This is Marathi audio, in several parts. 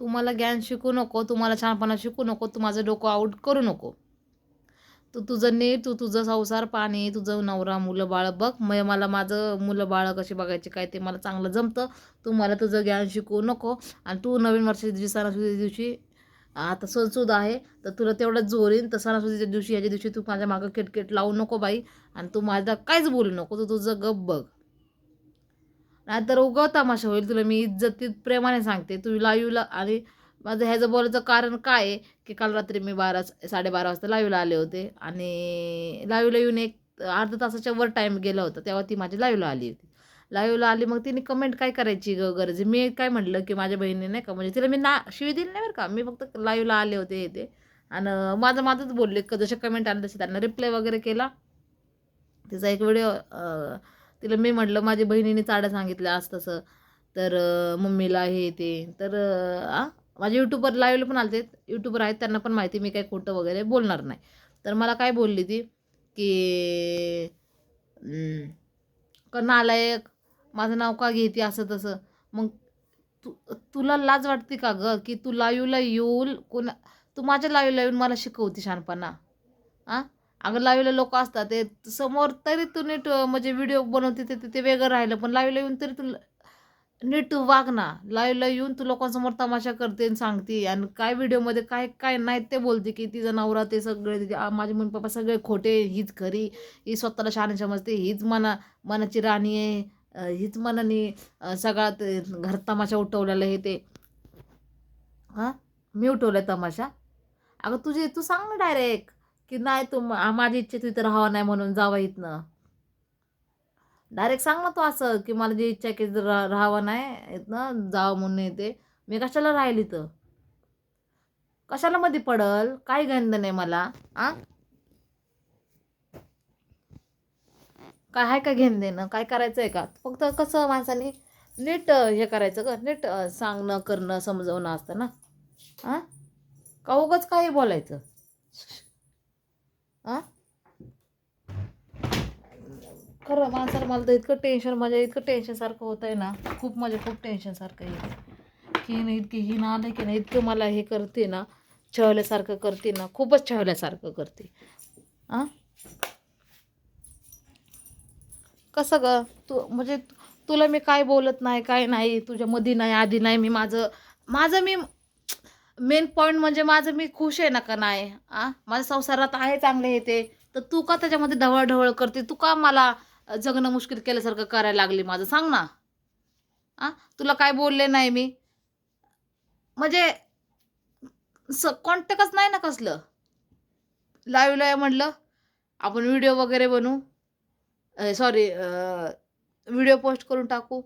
तू मला ज्ञान शिकू नको तू मला छानपणा शिकू नको तू माझं डोकं आऊट करू नको. तू तुझं नीट तू तुझं संसार पाणी तुझं नवरा मुलं बाळ बघ. मग मला माझं मुलं बाळ कशी बघायची काय ते मला चांगलं जमतं. तू मला तुझं ज्ञान शिकू नको. आणि तू नवीन वर्षाच्या दिवशी सणासुदीच्या दिवशी आता सणसूद आहे तर तुला तेवढं जोर येईन तर सणासुदीच्या दिवशी ह्याच्या दिवशी तू माझ्या मागं किटकिट लावू नको बाई. आणि तू माझ्या काहीच बोलू नको. तू तुझं गप बघ. नाहीतर उगव तमाशा होईल तुला मी इज्जतीत प्रेमाने सांगते. तू लाईव्हला आणि माझं ह्याचं बोलायचं कारण काय आहे की काल रात्री मी बारा साडेबारा वाजता लाईव्हला आले होते आणि लाईव्हला येऊन एक अर्धा तासाच्या वर टाईम गेला होता तेव्हा ती माझी लाईव्हला आली होती. लाईव्हला आली मग तिने कमेंट काय करायची ग गरज? मी काय म्हटलं की माझ्या बहिणीने नाही का म्हणजे तिला मी ना शिवी दिली नाही बरं का. मी फक्त लाईव्हला आले होते ते आणि माझं माझंच बोलले जसे कमेंट आले तसे त्यांना रिप्लाय वगैरे केला. तिचा एक व्हिडिओ तिला मी म्हटलं माझ्या बहिणीने चाडा सांगितलं आज तसं. तर मम्मीला हे ते. तर आ माझे यूट्यूबवर लाईव्हला पण आले यूट्यूबर आहेत त्यांना पण माहिती मी काय खोटं वगैरे बोलणार नाही. तर मला काय बोलली ती की अं, का नालायक माझं नाव का घेते असं तसं? मग तू तुला लाज वाटते का ग की तू लाईव्हला येऊन कोणा तू माझ्या लाईव्हला येऊन मला शिकवते शहाणपणा आ? अगं लाईव्हला लोक असतात ते समोर तरी तू नीट म्हणजे व्हिडिओ बनवते ते ते- वेगळं राहिलं पण लावीला येऊन तरी तू नीट वाग ना. लाईव्हला येऊन तू लोकांसमोर तमाशा करते आणि सांगते आणि काय व्हिडिओमध्ये काय काय नाही ते बोलते की तिचा नवरा ते सगळे तिचे माझे मम्मी पप्पा सगळे खोटे हीच खरी ही स्वतःला शहाणे समजते हीच मना मनाची राणी आहे हीच मनाने सगळा ते घर तमाशा उठवलेला हे ते. हां? मी उठवलं तमाशा? अगं तुझे तू सांग ना डायरेक्ट की नाही तू माझी इच्छा तिथं राहावं नाही म्हणून जावं इथनं. डायरेक्ट सांग ना तू असं की मला जी इच्छा आहे की रा राहावं नाही इथनं जावं म्हणून येते. मी कशाला राहिली तर कशाला मध्ये पडल? काही गंध नाही मला आ? काय आहे का घेणं देणं? काय करायचं आहे का? फक्त कसं माणसाने नीट हे करायचं का नीट सांगणं करणं समजवणं असतं ना हां का उगाच काही बोलायचं? हां खरं माणसाला मला तर इतकं टेन्शन माझ्या इतकं टेन्शनसारखं होत आहे ना. खूप माझ्या खूप टेन्शनसारखं आहे. की नाही इतकी ही ना आलं की नाही इतकं मला हे करते ना. छळल्यासारखं करते ना. खूपच छळल्यासारखं करते. हां कसं ग? तू म्हणजे तुला मी काय बोलत नाही काय नाही तुझ्या मधी नाही आधी नाही मी माझं माझं मी मेन पॉईंट म्हणजे माझं मी खुश आहे ना का नाही? आ? माझ्या संसारात आहे चांगले हे ते. तर तू का त्याच्यामध्ये ढवळढवळ करते? तू का मला जगणं मुश्किल केल्यासारखं करायला लागली माझं? सांग ना. आ? तुला काय बोलले नाही मी? म्हणजे स कॉन्टॅक्टच नाही ना कसलं? लाईव्हला आहे म्हटलं आपण व्हिडिओ वगैरे बनवू. सॉरी व्हिडिओ पोस्ट करून टाकू.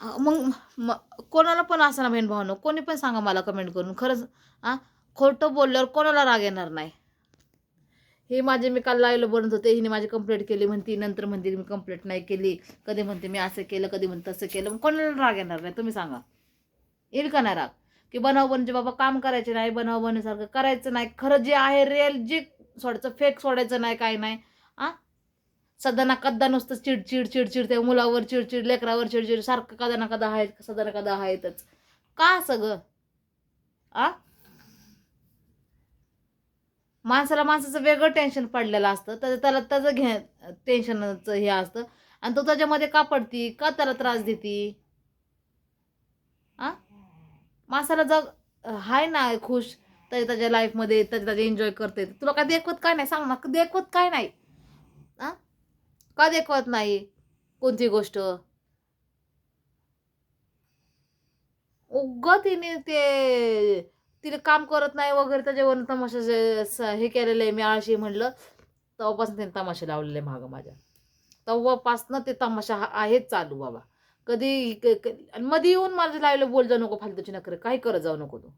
मग म कोणाला पण असं ना बहीण कोणी पण सांगा मला कमेंट करून. खरंच हां खोटं बोलल्यावर कोणाला राग येणार नाही. हे माझे मी काल लायलो बनत होते. हिने माझी कंप्लेंट केली. म्हणती नंतर म्हणते मी कंप्लेंट नाही केली. कधी म्हणते मी असं केलं कधी म्हणते तसं केलं. मग कोणाला राग येणार नाही? तुम्ही सांगा. येईल का नाही राग? की बनाव बनचे बाबा काम करायचे नाही बनाव बनण्यासारखं करायचं नाही. खरं जे आहे रिअल जे सोडायचं फेक सोडायचं नाही काय नाही. आ सदाना कदा नुसतं चिडचिड चिडचिड त्या मुलावर चिडचिड लेकरावर चिडचिड सारखं कदा ना कदा आहेत सदा ना कदा आहेतच. का सगळं? आ? माणसाला माणसाचं वेगळं टेन्शन पडलेलं असतं तर त्याला त्याचं घे टेन्शनचं हे असतं. आणि तो त्याच्यामध्ये का पडती? का त्याला त्रास देती? आ? माणसाला जग हाय ना खुश तरी त्याच्या लाईफमध्ये त्याच्या त्याच्या एन्जॉय करते. तुला काय देखवत काय नाही? सांग ना देखवत काय नाही? का देखवत नाही कोणती गोष्ट? उग तिने ते तिने काम करत नाही वगैरे त्याच्यावरून तमाशा हे केलेलं आहे मी आळशी म्हणलं. तेव्हापासून त्याने तमाशा लावलेले मागं माझ्या. तेव्हापासनं ते तमाशा हा आहेच चालू बाबा. कधी क- मध्ये येऊन माझं लावलं बोल जाऊ नको फालतूची नखरे. काही करत जाऊ नको तू.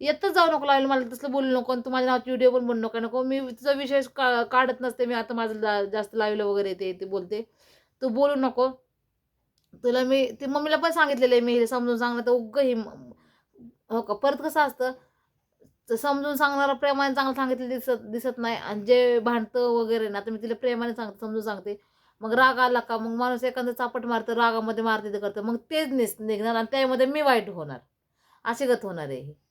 येतच जाऊ नको लावलं मला तसलं बोलू नको तू माझ्या नावाची व्हिडिओ पण बोलू नको नको. मी तुझा विषय का काढत नसते मी आता माझं जा- जास्त लावलं वगैरे ते ते बोलते. तू बोलू नको. तुला मी ते मम्मीला पण सांगितलेलं आहे मी हे समजून सांगणं तर उग हे हो का? परत कसं असतं तर समजून सांगणारा प्रेमाने चांगलं सांगितलं दिसत दिसत नाही. आणि जे भांडतं वगैरे ना तर मी तिला प्रेमाने सांग समजून सांगते. मग राग आला का? मग माणूस एखादं चापट मारतं रागामध्ये मारते ते करतं. मग तेच निस निघणार आणि त्यामध्ये मी वाईट होणार. असे गत होणार आहे